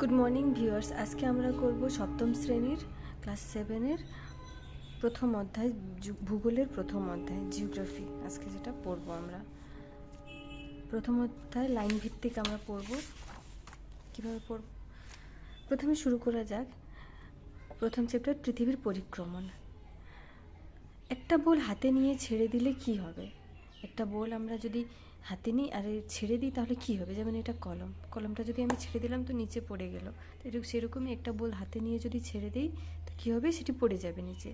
Good morning viewers আজকে আমরা করব সপ্তম শ্রেণির ক্লাস সেভেনের প্রথম অধ্যায় ভূগোলের প্রথম অধ্যায় জিওগ্রাফি আজকে যেটা পড়ব আমরা। প্রথম অধ্যায় লাইন ভিত্তিক আমরা পড়ব। কীভাবে পড়ব? প্রথমে শুরু করা যাক। প্রথম চ্যাপ্টার পৃথিবীর পরিক্রমণ। একটা বল হাতে নিয়ে ছেড়ে দিলে কি হবে? একটা বল আমরা যদি হাতে নিই, আর ছেড়ে দিই তাহলে কি হবে? যেমন এটা কলম। কলমটা যদি আমি ছেড়ে দিলাম তো নিচে পড়ে গেল। তো এরকম সেরকমই একটা বল হাতে নিয়ে যদি ছেড়ে দিই, তো কী হবে? সেটি পড়ে যাবে নিচে।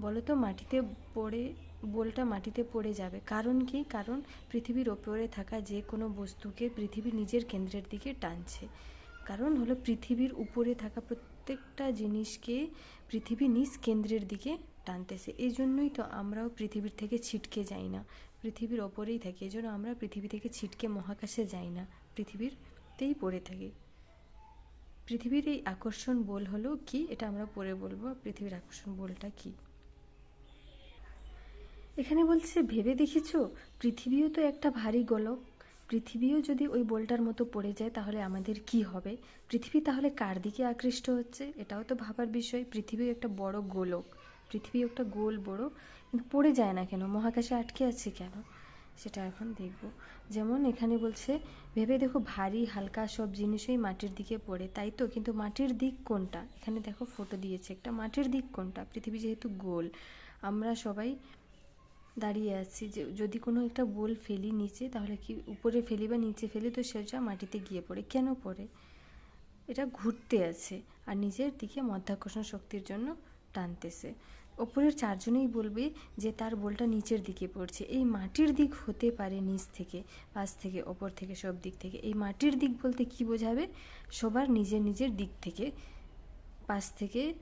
বলো তো মাটিতে পড়ে, বলটা মাটিতে পড়ে যাবে। কারণ কি? কারণ পৃথিবীর ওপরে থাকা যে কোনো বস্তুকে পৃথিবী নিজের কেন্দ্রের দিকে টানছে। কারণ হলো পৃথিবীর উপরে থাকা প্রত্যেকটা জিনিসকে পৃথিবী নিজ কেন্দ্রের দিকে টানতেছে। এই জন্যই তো আমরাও পৃথিবীর থেকে ছিটকে যাই না। পৃথিবীর ওপরেই থাকি, এই জন্য আমরা পৃথিবী থেকে ছিটকে মহাকাশে যাই না। পৃথিবীরতেই পড়ে থাকি। পৃথিবীর এই আকর্ষণ বল হলো কি? এটা আমরা পরে বলব। পৃথিবীর আকর্ষণ বলটা কি? এখানে বলছে, ভেবে দেখেছ? পৃথিবীও তো একটা ভারী গোলক। পৃথিবীও যদি ওই বলটার মতো পড়ে যায়, তাহলে আমাদের কি হবে? পৃথিবী তাহলে কার দিকে আকৃষ্ট হচ্ছে? এটাও তো ভাবার বিষয়। পৃথিবী একটা বড় গোলক। পৃথিবী একটা গোল বড় কিন্তু পড়ে যায় না কেন? মহাকাশে আটকে আছে কেন? সেটা এখন দেখব। যেমন এখানে বলছে, ভেবে দেখো ভারী, হালকা সব জিনিসই মাটির দিকে পড়ে, তাই তো? কিন্তু মাটির দিক কোনটা? এখানে দেখো ফটো দিয়েছে একটা। মাটির দিক কোনটা? পৃথিবী যেহেতু গোল, আমরা সবাই দাঁড়িয়ে আছি। যে, যদি কোনো একটা বোল ফেলি নিচে, তাহলে কি উপরে ফেলি বা নিচে ফেলি, তো সেটা মাটিতে গিয়ে পড়ে। কেন পড়ে? এটা ঘুরতে আছে। আর নিজের দিকে মাধ্যাকর্ষণ শক্তির জন্য টানতেছে। ওপরের চারজনেই বলবে যে তার বলটা নিচের দিকে পড়ছে। এই মাটির দিক হতে পারে নিচ থেকে, পাশ থেকে, ওপর থেকে, সব দিক থেকে। এই মাটির দিক বলতে কি বোঝাবে? সবার নিজের নিজের দিক থেকে, পাশ থেকে,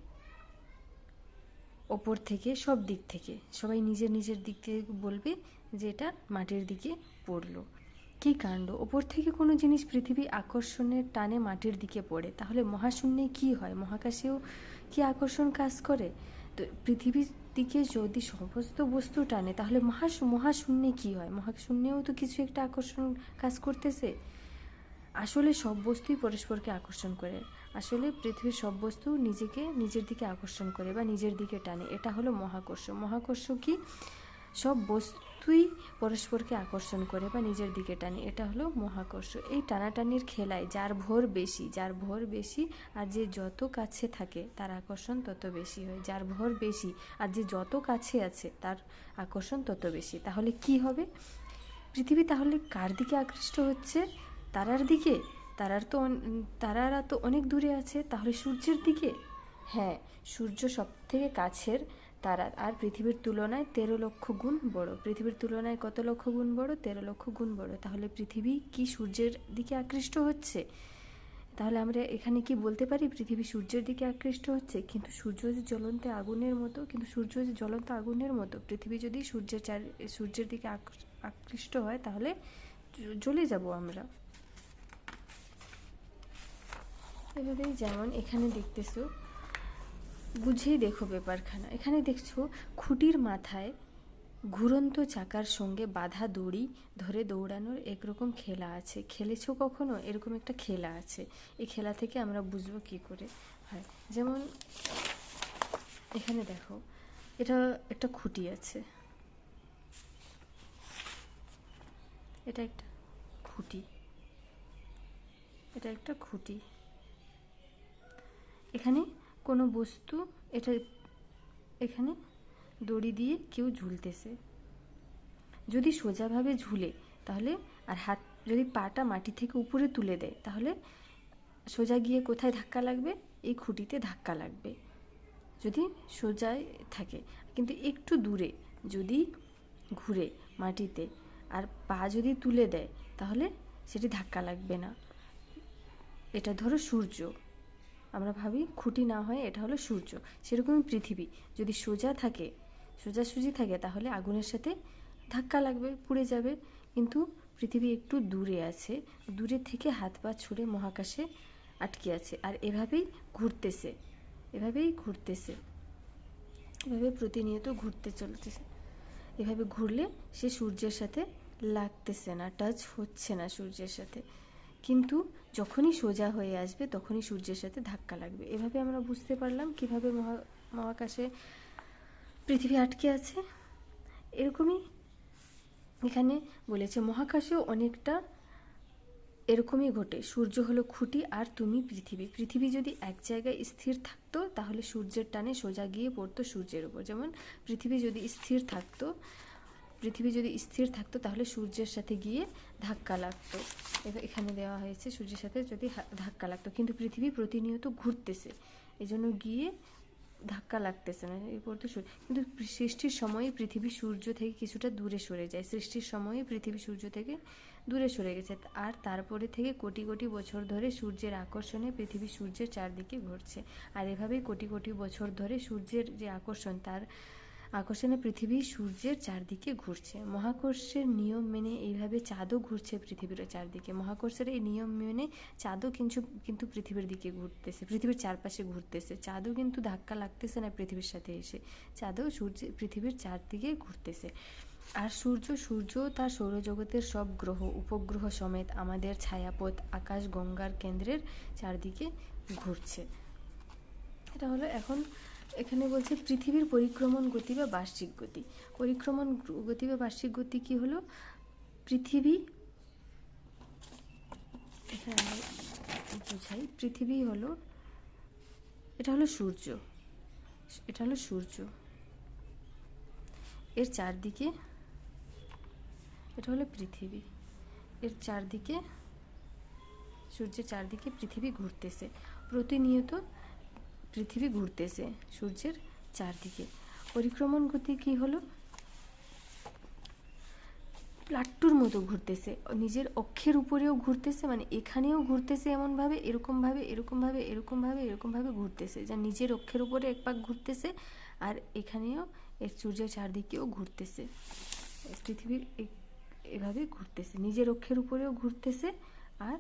ওপর থেকে, সব দিক থেকে। সবাই নিজের নিজের দিক থেকে বলবে যে এটা মাটির দিকে পড়ল। কী কাণ্ড? ওপর থেকে কোনো জিনিস পৃথিবী আকর্ষণের টানে মাটির দিকে পড়ে। তাহলে মহাশূন্যে কি হয়? মহাকাশেও কি আকর্ষণ কাজ করে? পৃথিবীর দিকে যদি সমস্ত বস্তু টানে, তাহলে মহাশ মহাশূন্যে কি হয়? মহাশূন্যেও তো কিছু একটা আকর্ষণ কাজ করতেছে? আসলে সব বস্তুই পরস্পরকে আকর্ষণ করে। আসলে পৃথিবীর সব বস্তু নিজেকে নিজের দিকে আকর্ষণ করে বা নিজের দিকে টানে। এটা হলো মহাকর্ষ। মহাকর্ষ কি? সব বস্তুই পরস্পরকে আকর্ষণ করে বা নিজের দিকে টানে, এটা হলো মহাকর্ষ। এই টানাটানির খেলায় যার ভোর বেশি, যার ভোর বেশি আর যে যত কাছে থাকে তার আকর্ষণ তত বেশি হয়। যার ভোর বেশি আর যে যত কাছে আছে তার আকর্ষণ তত বেশি। তাহলে কি হবে? পৃথিবী তাহলে কার দিকে আকৃষ্ট হচ্ছে? তারার দিকে? তারার তো তারারা তো অনেক দূরে আছে, তাহলে সূর্যের দিকে? হ্যাঁ সূর্য সব থেকে কাছের তারা আর পৃথিবীর তুলনায় তেরো লক্ষ গুণ বড়। পৃথিবীর তুলনায় কত লক্ষ গুণ বড়? তেরো লক্ষ গুণ বড়। তাহলে পৃথিবী কি সূর্যের দিকে আকৃষ্ট হচ্ছে? তাহলে আমরা এখানে কি বলতে পারি? পৃথিবী সূর্যের দিকে আকৃষ্ট হচ্ছে? কিন্তু সূর্য যে জ্বলন্ত আগুনের মতো, কিন্তু সূর্য যে জ্বলন্ত আগুনের মতো, পৃথিবী যদি সূর্যের চার, সূর্যের দিকে আক- আকৃষ্ট হয়, তাহলে জ্বলে যাব আমরা। এভাবেই যেমন এখানে দেখতেছো বুঝেই দেখো ব্যাপারখানা। এখানে দেখছ, খুঁটির মাথায় ঘুরন্ত চাকার সঙ্গে বাধা দড়ি ধরে দৌড়ানোর একরকম খেলা আছে। খেলেছো কখনো? এরকম একটা খেলা আছে। এই খেলা থেকে আমরা বুঝব কি করে? হয়, যেমন এখানে দেখো, এটা একটা খুঁটি আছে। এটা একটা খুঁটি। এটা একটা খুঁটি। এখানে কোনো বস্তু এটা এখানে দড়ি দিয়ে কেউ ঝুলতেছে। যদি সোজাভাবে ঝুলে, তাহলে আর হাত, যদি পাটা মাটি থেকে উপরে তুলে দেয়, তাহলে সোজা গিয়ে কোথায় ধাক্কা লাগবে? এই খুঁটিতে ধাক্কা লাগবে। যদি সোজায় থাকে, কিন্তু একটু দূরে যদি ঘুরে মাটিতে আর পা যদি তুলে দেয়, তাহলে সেটি ধাক্কা লাগবে না। এটা ধরো সূর্য। আমরা ভাবি খুঁটি না হয় এটা হলো সূর্য। সেরকমই পৃথিবী। যদি সোজা থাকে, সোজাসুজি থাকে, তাহলে আগুনের সাথে ধাক্কা লাগবে, পুড়ে যাবে। কিন্তু পৃথিবী একটু দূরে আছে। দূরে থেকে হাত পা ছুঁড়ে মহাকাশে আটকে আছে। আর এভাবেই ঘুরতেছে। এভাবেই ঘুরতেছে। এভাবে প্রতিনিয়ত ঘুরতে চলতেছে। এভাবে ঘুরলে সে সূর্যের সাথে লাগতেছে না টাচ হচ্ছে না সূর্যের সাথে। কিন্তু যখনই সোজা হয়ে আসবে, তখনই সূর্যের সাথে ধাক্কা লাগবে। এভাবে আমরা বুঝতে পারলাম কীভাবে মহা, মহাকাশে পৃথিবী আটকে আছে। এরকমই এখানে বলেছে, মহাকাশেও অনেকটা এরকমই ঘটে। সূর্য হলো খুঁটি আর তুমি পৃথিবী। পৃথিবী যদি এক জায়গায় স্থির থাকতো, তাহলে সূর্যের টানে সোজা গিয়ে পড়তো সূর্যের উপর। যেমন পৃথিবী যদি স্থির থাকতো পৃথিবী যদি স্থির থাকতো, তাহলে সূর্যের সাথে গিয়ে ধাক্কা লাগতো। এখানে দেওয়া হয়েছে সূর্যের সাথে যদি ধাক্কা লাগতো। কিন্তু পৃথিবী প্রতিনিয়ত ঘুরতেছে। এই জন্য গিয়ে ধাক্কা লাগতেছে না। এরপর সূর্য- কিন্তু সৃষ্টির সময়ে পৃথিবী সূর্য থেকে কিছুটা দূরে সরে যায়। সৃষ্টির সময়ে পৃথিবী সূর্য থেকে দূরে সরে গেছে। আর তারপরে থেকে কোটি কোটি বছর ধরে সূর্যের আকর্ষণে পৃথিবী সূর্যের চারদিকে ঘুরছে। আর এভাবেই কোটি কোটি বছর ধরে সূর্যের যে আকর্ষণ, তার আকর্ষণে পৃথিবী সূর্যের চারদিকে ঘুরছে। মহাকর্ষের নিয়ম মেনে এইভাবে চাঁদও ঘুরছে পৃথিবীর চারদিকে। মহাকর্ষের এই নিয়ম মেনে চাঁদও কিন্তু কিন্তু পৃথিবীর দিকে ঘুরতেছে, পৃথিবীর চারপাশে ঘুরতেছে। চাঁদও কিন্তু ধাক্কা লাগতেছে না পৃথিবীর সাথে এসে। চাঁদও সূর্য, পৃথিবীর চারদিকে ঘুরতেছে। আর সূর্য সূর্য তার সৌরজগতের সব গ্রহ, উপগ্রহ সমেত আমাদের ছায়াপথ, আকাশ, গঙ্গার কেন্দ্রের চারদিকে ঘুরছে। এটা হলো এখন এখানে বলছে পৃথিবীর পরিক্রমণ গতি বা বার্ষিক গতি। পরিক্রমণ গতি বা বার্ষিক গতি কি হলো? পৃথিবী এখানে বোঝাই, পৃথিবী হলো, এটা হলো সূর্য। এটা হলো সূর্য। এর চারদিকে, এটা হলো পৃথিবী। এর চারদিকে, সূর্যের চারদিকে পৃথিবী ঘুরতেছে। প্রতিনিয়ত পৃথিবী ঘুরতেছে, সূর্যের চারদিকে। পরিক্রমণ গতি কি হলো? প্লাট্টুর মতো ঘুরতেছে। নিজের অক্ষের উপরেও ঘুরতেছে মানে এখানেও ঘুরতেছে এমনভাবে, এরকমভাবে এরকমভাবে এরকমভাবে এরকমভাবে ঘুরতেছে। যা নিজের অক্ষের উপরে এক পাক ঘুরতেছে, আর এখানেও এর সূর্যের চারদিকেও ঘুরতেছে। পৃথিবীর এভাবে ঘুরতেছে। নিজের অক্ষের উপরেও ঘুরতেছে, আর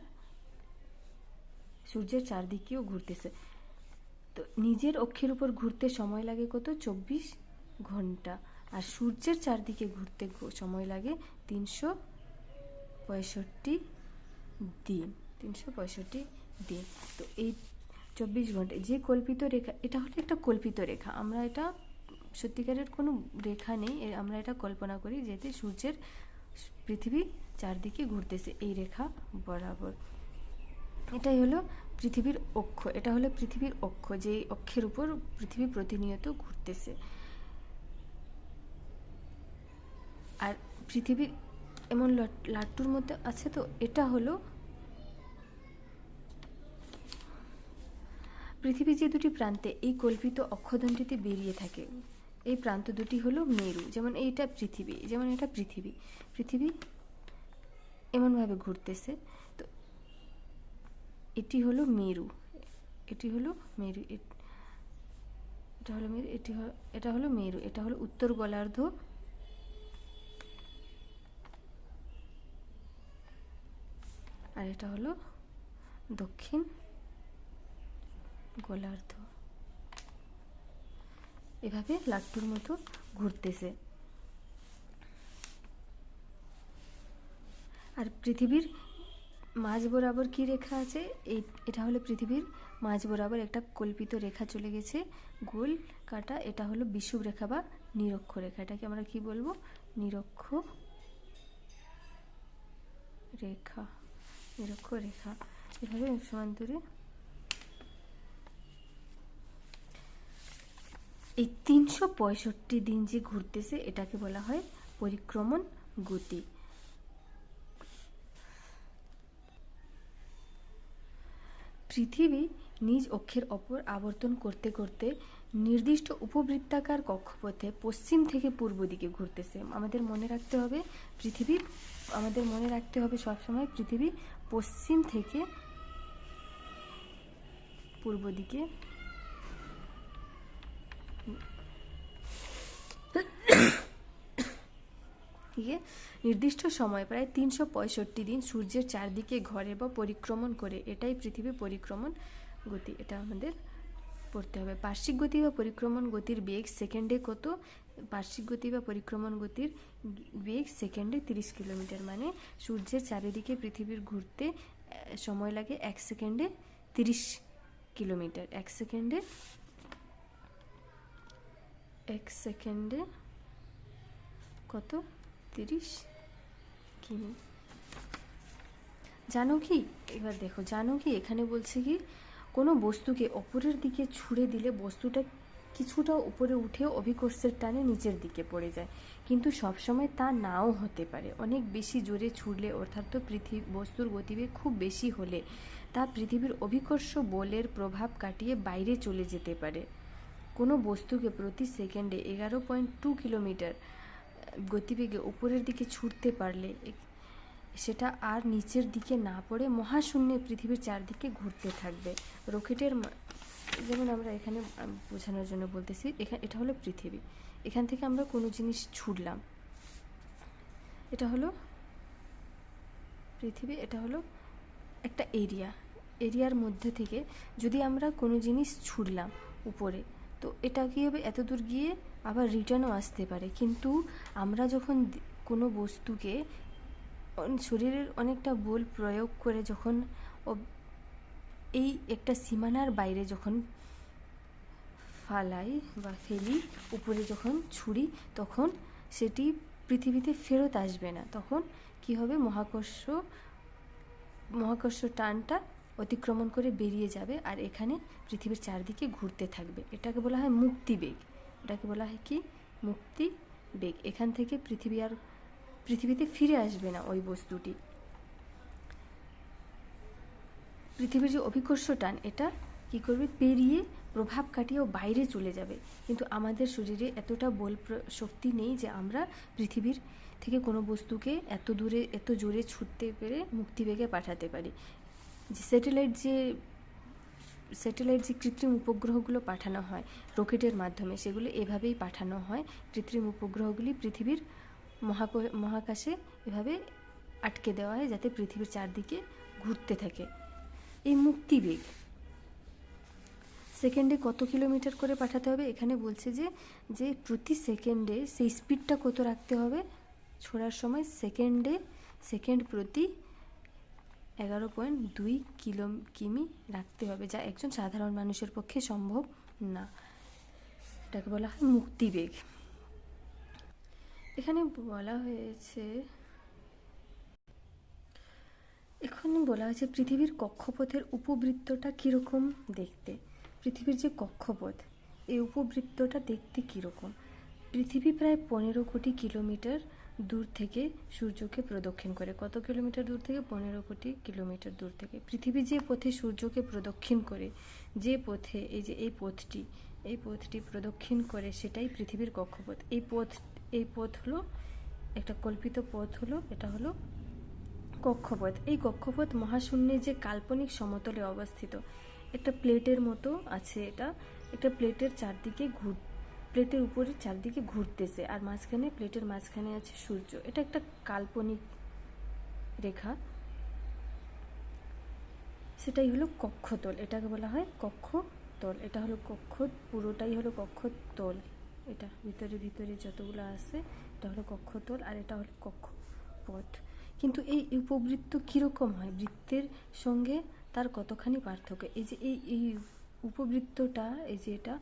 সূর্যের চারদিকেও ঘুরতেছে। তো নিজের অক্ষের উপর ঘুরতে সময় লাগে কত? চব্বিশ ঘণ্টা। আর সূর্যের চারদিকে ঘুরতে সময় লাগে তিনশো পঁয়ষট্টি দিন। তিনশো পঁয়ষট্টি দিন। তো এই চব্বিশ ঘণ্টা, যে কল্পিত রেখা, এটা হলো একটা কল্পিত রেখা। আমরা এটা সত্যিকারের কোনো রেখা নেই। আমরা এটা কল্পনা করি যেতে সূর্যের পৃথিবী চারদিকে ঘুরতেছে। এই রেখা বরাবর। এটাই হলো পৃথিবীর অক্ষ, এটা হলো পৃথিবীর অক্ষ যে অক্ষের উপর পৃথিবী প্রতিনিয়ত ঘুরতেছে। আর পৃথিবীর এমন লাট্টুর মধ্যে আছে তো, এটা হলো পৃথিবীর যে দুটি প্রান্তে, এই কল্পিত অক্ষদণ্ডটিতে বেরিয়ে থাকে। এই প্রান্ত দুটি হলো মেরু, যেমন এইটা পৃথিবী, যেমন এটা পৃথিবী। পৃথিবী এমনভাবে ঘুরতেছে। এটি হলো মেরু। এটি হলো মেরু। এটা হলো মেরু। এটি এটা হলো মেরু। এটা হলো উত্তর গোলার্ধ। আর এটা হলো দক্ষিণ গোলার্ধ। এভাবে লাট্টুর মতো ঘুরতেছে। আর পৃথিবীর মাঝ বরাবর কি রেখা আছে? এই, এটা হলো পৃথিবীর মাঝ বরাবর একটা কল্পিত রেখা চলে গেছে। গোল কাটা, এটা হলো বিষুব রেখা বা নিরক্ষ রেখা। এটাকে আমরা কি বলব? নিরক্ষ রেখা নিরক্ষ রেখা। এভাবে সমান্তরে। এই তিনশো পঁয়ষট্টি দিন যে ঘুরতেছে, এটাকে বলা হয় পরিক্রমণ গতি। পৃথিবী নিজ অক্ষের ওপর আবর্তন করতে করতে নির্দিষ্ট উপবৃত্তাকার কক্ষপথে পশ্চিম থেকে পূর্ব দিকে ঘুরতেছে। আমাদের মনে রাখতে হবে পৃথিবী, আমাদের মনে রাখতে হবে সবসময় পৃথিবী পশ্চিম থেকে পূর্ব দিকে দিয়ে নির্দিষ্ট সময় প্রায় তিনশো পঁয়ষট্টি দিন সূর্যের চারদিকে ঘরে বা পরিক্রমণ করে, এটাই পৃথিবী পরিক্রমণ গতি, এটা আমাদের পড়তে হবে। বার্ষিক গতি বা পরিক্রমণ গতির বেগ সেকেন্ডে কত? বার্ষিক গতি বা পরিক্রমণ গতির বেগ সেকেন্ডে তিরিশ কিলোমিটার মানে সূর্যের চারিদিকে পৃথিবীর ঘুরতে সময় লাগে এক সেকেন্ডে তিরিশ কিলোমিটার, এক সেকেন্ডে এক সেকেন্ডে কত? তিরিশ? কিমি জানো কি? এবার দেখো, জানো কি? এখানে বলছে কি, কোনো বস্তুকে অপরের দিকে ছুঁড়ে দিলে বস্তুটা কিছুটা উপরে উঠে অভিকর্ষের টানে নিচের দিকে পড়ে যায়। কিন্তু সবসময় তা নাও হতে পারে। অনেক বেশি জোরে ছুড়লে, অর্থাৎ পৃথিবী বস্তুর গতিবেগ খুব বেশি হলে, তা পৃথিবীর অভিকর্ষ বলের প্রভাব কাটিয়ে বাইরে চলে যেতে পারে। কোনো বস্তুকে প্রতি সেকেন্ডে এগারো পয়েন্ট টু কিলোমিটার গতিবেগে উপরের দিকে ছুটতে পারলে সেটা আর নিচের দিকে না পড়ে মহাশূন্যে পৃথিবীর চারদিকে ঘুরতে থাকবে। রকেটের যেমন আমরা এখানে বোঝানোর জন্য বলতেছি এখানে এটা হলো পৃথিবী। এখান থেকে আমরা কোনো জিনিস ছুড়লাম এটা হলো পৃথিবী, এটা হলো একটা এরিয়া। এরিয়ার মধ্যে থেকে যদি আমরা কোনো জিনিস ছুড়লাম উপরে তো এটা কী হবে এত দূর গিয়ে আবার রিটার্নও আসতে পারে? কিন্তু আমরা যখন কোনো বস্তুকে শরীরের অনেকটা বল প্রয়োগ করে যখন এই একটা সীমানার বাইরে যখন ফালাই বা ফেলি, উপরে যখন ছুরি, তখন সেটি পৃথিবীতে ফেরত আসবে না। তখন কি হবে? মহাকর্ষ মহাকর্ষ টানটা অতিক্রমণ করে বেরিয়ে যাবে আর এখানে পৃথিবীর চারদিকে ঘুরতে থাকবে। এটাকে বলা হয় মুক্তিবেগ এটাকে বলা হয় কি? মুক্তি বেগ। এখান থেকে পৃথিবী আর পৃথিবীতে ফিরে আসবে না ওই বস্তুটি। পৃথিবীর যে অভিকর্ষ টান, এটা কি করবে? পেরিয়ে প্রভাব কাটিয়েও বাইরে চলে যাবে। কিন্তু আমাদের শরীরে এতটা বল শক্তি নেই যে আমরা পৃথিবীর থেকে কোনো বস্তুকে এত দূরে, এত জোরে ছুটতে পেরে মুক্তিবেগে পাঠাতে পারি। যে স্যাটেলাইট যে স্যাটেলাইট যে কৃত্রিম উপগ্রহগুলো পাঠানো হয়, রকেটের মাধ্যমে সেগুলো এভাবেই পাঠানো হয়। কৃত্রিম উপগ্রহগুলি পৃথিবীর মহাক, মহাকাশে এভাবে আটকে দেওয়া হয় যাতে পৃথিবীর চারদিকে ঘুরতে থাকে। এই মুক্তিবেগ সেকেন্ডে কত কিলোমিটার করে পাঠাতে হবে? এখানে বলছে যে যে প্রতি সেকেন্ডে সেই স্পিডটা কত রাখতে হবে? ছোড়ার সময় সেকেন্ডে, সেকেন্ড প্রতি এগারো পয়েন্ট দুই কিলো কিমি রাখতে হবে, যা একজন সাধারণ মানুষের পক্ষে সম্ভব না। এটাকে বলা হয় মুক্তিবেগ। এখানে বলা হয়েছে, এখানে বলা হয়েছে পৃথিবীর কক্ষপথের উপবৃত্তটা কীরকম দেখতে? পৃথিবীর যে কক্ষপথ, এই উপবৃত্তটা দেখতে কীরকম? পৃথিবী প্রায় পনেরো কোটি কিলোমিটার দূর থেকে সূর্যকে প্রদক্ষিণ করে। কত কিলোমিটার দূর থেকে? পনেরো কোটি কিলোমিটার দূর থেকে। পৃথিবী যে পথে সূর্যকে প্রদক্ষিণ করে, যে পথে, এই যে এই পথটি এই পথটি প্রদক্ষিণ করে সেটাই পৃথিবীর কক্ষপথ। এই পথ এই পথ হলো, একটা কল্পিত পথ হলো, এটা হলো কক্ষপথ। এই কক্ষপথ মহাশূন্যে যে কাল্পনিক সমতলে অবস্থিত, একটা প্লেটের মতো আছে এটা। একটা প্লেটের চারদিকে ঘুর প্লেটের উপরে চারদিকে ঘুরতেছে আর মাঝখানে প্লেটের মাঝখানে আছে সূর্য। এটা একটা কাল্পনিক রেখা। সেটাই হলো কক্ষতল। এটাকে বলা হয় কক্ষতল। এটা হলো কক্ষ, পুরোটাই হলো কক্ষতল। এটা ভিতরে ভিতরে যতগুলো আছে, এটা হলো কক্ষতল আর এটা হলো কক্ষপথ। কিন্তু এই উপবৃত্ত কীরকম হয়? বৃত্তের সঙ্গে তার কতখানি পার্থক্য? এই যে এই এই উপবৃত্তটা, এই যে এটা,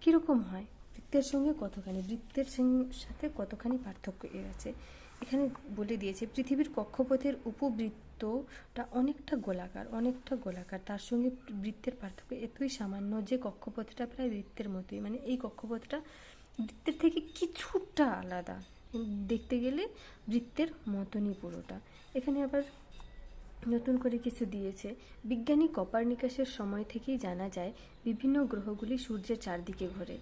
কীরকম হয়? বৃত্তের সঙ্গে কতখানি? বৃত্তের সাথে কতখানি পার্থক্য এর আছে? এখানে বলে দিয়েছে, পৃথিবীর কক্ষপথের উপবৃত্তটা অনেকটা গোলাকার অনেকটা গোলাকার। তার সঙ্গে বৃত্তের পার্থক্য এতই সামান্য যে কক্ষপথটা প্রায় বৃত্তের মতোই। মানে এই কক্ষপথটা বৃত্তের থেকে কিছুটা আলাদা। দেখতে গেলে বৃত্তের মতনই পুরোটা। এখানে আবার নতুন করে কিছু দিয়েছে। বিজ্ঞানী কপারনিকাসের সময় থেকেই জানা যায়, বিভিন্ন গ্রহগুলি সূর্যের চারদিকে ঘোরে।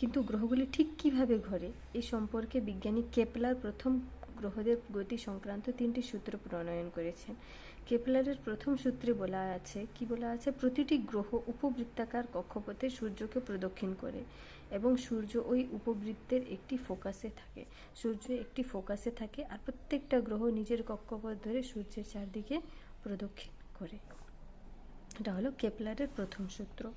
কিন্তু গ্রহগুলি ঠিক কীভাবে ঘোরে? এই সম্পর্কে বিজ্ঞানী কেপলার প্রথম গ্রহদের গতি সংক্রান্ত তিনটি সূত্র প্রণয়ন করেছেন। কেপলারের প্রথম সূত্রে বলা আছে, কি বলা আছে? প্রতিটি গ্রহ উপবৃত্তাকার কক্ষপথে সূর্যকে প্রদক্ষিণ করে এবং সূর্য ওই উপবৃত্তের একটি ফোকাসে থাকে। সূর্য একটি ফোকাসে থাকে আর প্রত্যেকটা গ্রহ নিজের কক্ষপথ ধরে সূর্যের চারদিকে প্রদক্ষিণ করে। এটা হলো কেপলারের প্রথম সূত্র।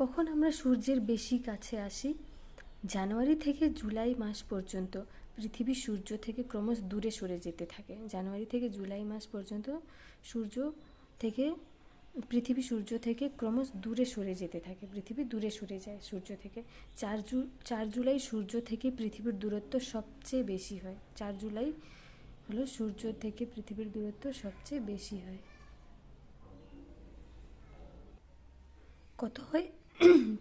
কখন আমরা সূর্যের বেশি কাছে আসি? জানুয়ারি থেকে জুলাই মাস পর্যন্ত পৃথিবী সূর্য থেকে ক্রমশ দূরে সরে যেতে থাকে। জানুয়ারি থেকে জুলাই মাস পর্যন্ত সূর্য থেকে, পৃথিবী সূর্য থেকে ক্রমশ দূরে সরে যেতে থাকে। পৃথিবী দূরে সরে যায় সূর্য থেকে। চার জু, চার জুলাই সূর্য থেকে পৃথিবীর দূরত্ব সবচেয়ে বেশি হয়। চার জুলাই হলো সূর্য থেকে পৃথিবীর দূরত্ব সবচেয়ে বেশি হয়। কত হয়?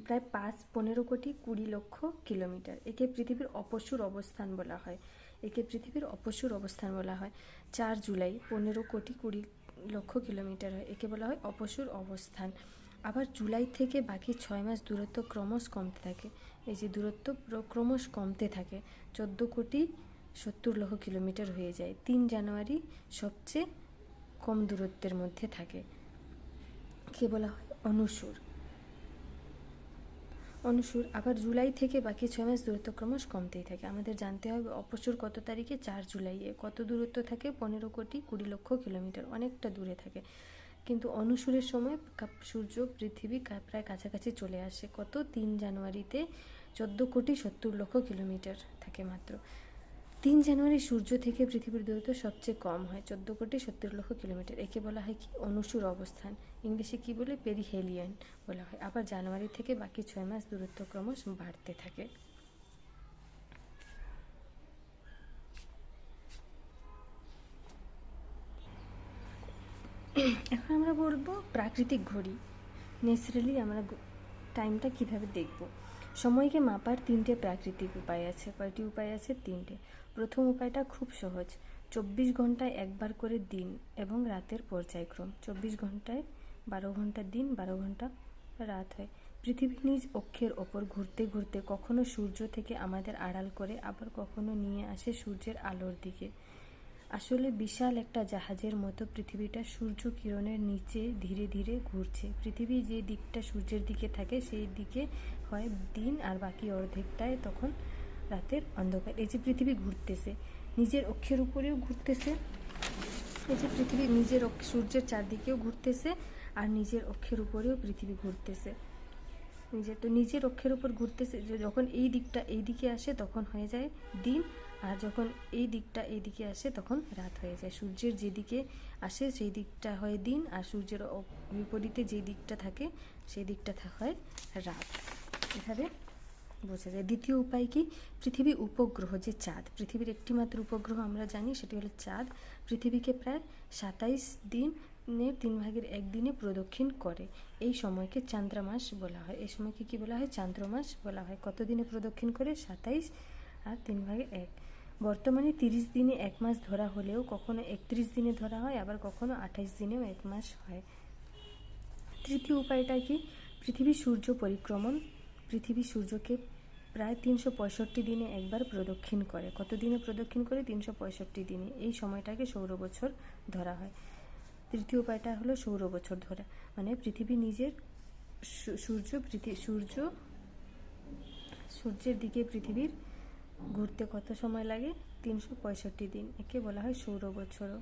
প্রায় পাঁচ পনেরো কোটি কুড়ি লক্ষ কিলোমিটার। একে পৃথিবীর অপসুর অবস্থান বলা হয়। একে পৃথিবীর অপসুর অবস্থান বলা হয়। চার জুলাই, পনেরো কোটি কুড়ি লক্ষ কিলোমিটার হয়। একে বলা হয় অপসুর অবস্থান। আবার জুলাই থেকে বাকি ছয় মাস দূরত্ব ক্রমশ কমতে থাকে। এই যে দূরত্ব ক্রমশ কমতে থাকে, চোদ্দ কোটি সত্তর লক্ষ কিলোমিটার হয়ে যায়। তিন জানুয়ারি সবচেয়ে কম দূরত্বের মধ্যে থাকে। কে বলা হয় অনুসুর। অনুসুর, আবার জুলাই থেকে বাকি ছয় মাস দূরত্ব ক্রমশ কমতেই থাকে। আমাদের জানতে হবে অপসুর কত তারিখে চার জুলাইয়ে কত দূরত্ব থাকে? পনেরো কোটি কুড়ি লক্ষ কিলোমিটার। অনেকটা দূরে থাকে। কিন্তু অনুসুরের সময় সূর্য, পৃথিবী প্রায় কাছাকাছি চলে আসে। কত? তিন জানুয়ারিতে চোদ্দ কোটি সত্তর লক্ষ কিলোমিটার থাকে মাত্র। তিন জানুয়ারি সূর্য থেকে পৃথিবীর দূরত্ব সবচেয়ে কম হয়, চোদ্দ কোটি সত্তর লক্ষ কিলোমিটার। একে বলা হয় কি? অনুসুর অবস্থান। ইংলিশে কি বলে? পেরিহেলিয়ান বলা হয়। আবার জানুয়ারি থেকে বাকি ছয় মাস দূরত্ব ক্রমশ বাড়তে থাকে। এখন আমরা বলব প্রাকৃতিক ঘড়ি। ন্যাচারালি আমরা টাইমটা কীভাবে দেখব? সময়কে মাপার তিনটে প্রাকৃতিক উপায় আছে। কয়টি উপায় আছে? তিনটে। প্রথম উপায়টা খুব সহজ। চব্বিশ ঘন্টায় একবার করে দিন এবং রাতের পর্যায়ক্রম। চব্বিশ ঘন্টায় বারো ঘণ্টা দিন, বারো ঘণ্টা রাত হয়। পৃথিবী নিজ অক্ষের ওপর ঘুরতে ঘুরতে কখনো সূর্য থেকে আমাদের আড়াল করে আবার কখনো নিয়ে আসে সূর্যের আলোর দিকে। আসলে বিশাল একটা জাহাজের মতো পৃথিবীটা সূর্য কিরণের নিচে ধীরে ধীরে ঘুরছে। পৃথিবী যে দিকটা সূর্যের দিকে থাকে, সেই দিকে হয় দিন আর বাকি অর্ধেকটায় তখন রাতের অন্ধকার। এই যে পৃথিবী ঘুরতেছে, নিজের অক্ষের উপরেও ঘুরতেছে। এই যে পৃথিবী নিজের সূর্যের চারদিকেও ঘুরতেছে আর নিজের অক্ষের উপরেও পৃথিবী ঘুরতেছে। নিজের তো নিজের অক্ষের উপর ঘুরতেছে যখন এই দিকটা এই দিকে আসে তখন হয়ে যায় দিন, আর যখন এই দিকটা এই দিকে আসে তখন রাত হয়ে যায়। সূর্যের যেদিকে আসে সেই দিকটা হয় দিন, আর সূর্যের বিপরীতে যে দিকটা থাকে সেই দিকটা হয় রাত। এভাবে বোঝা যায়। দ্বিতীয় উপায় কি? পৃথিবী উপগ্রহ যে চাঁদ। পৃথিবীর একটি মাত্র উপগ্রহ আমরা জানি, সেটি হলো চাঁদ। পৃথিবীকে প্রায় সাতাইশ দিনের তিন ভাগের একদিনে প্রদক্ষিণ করে। এই সময়কে চান্দ্রমাস বলা হয়। এই সময়কে কি বলা হয়? চান্দ্রমাস বলা হয়। কত দিনে প্রদক্ষিণ করে? সাতাইশ আর তিন ভাগে এক। বর্তমানে তিরিশ দিনে এক মাস ধরা হলেও কখনো একত্রিশ দিনে ধরা হয়, আবার কখনো আঠাইশ দিনেও এক মাস হয়। তৃতীয় উপায়টা কি? পৃথিবী সূর্য পরিক্রমণ পৃথিবী সূর্যকে প্রায় তিনশো পঁয়ষট্টি দিনে একবার প্রদক্ষিণ করে। কত দিনে প্রদক্ষিণ করে? তিনশো পঁয়ষট্টি দিনে। এই সময়টাকে সৌর বছর ধরা হয়। তৃতীয় উপায়টা হলো সৌর বছর ধরা। মানে পৃথিবী নিজের সূর্য পৃথিবী সূর্য, সূর্যের দিকে পৃথিবীর ঘুরতে কত সময় লাগে? তিনশো পঁয়ষট্টি দিন। একে বলা হয় সৌর বছরও।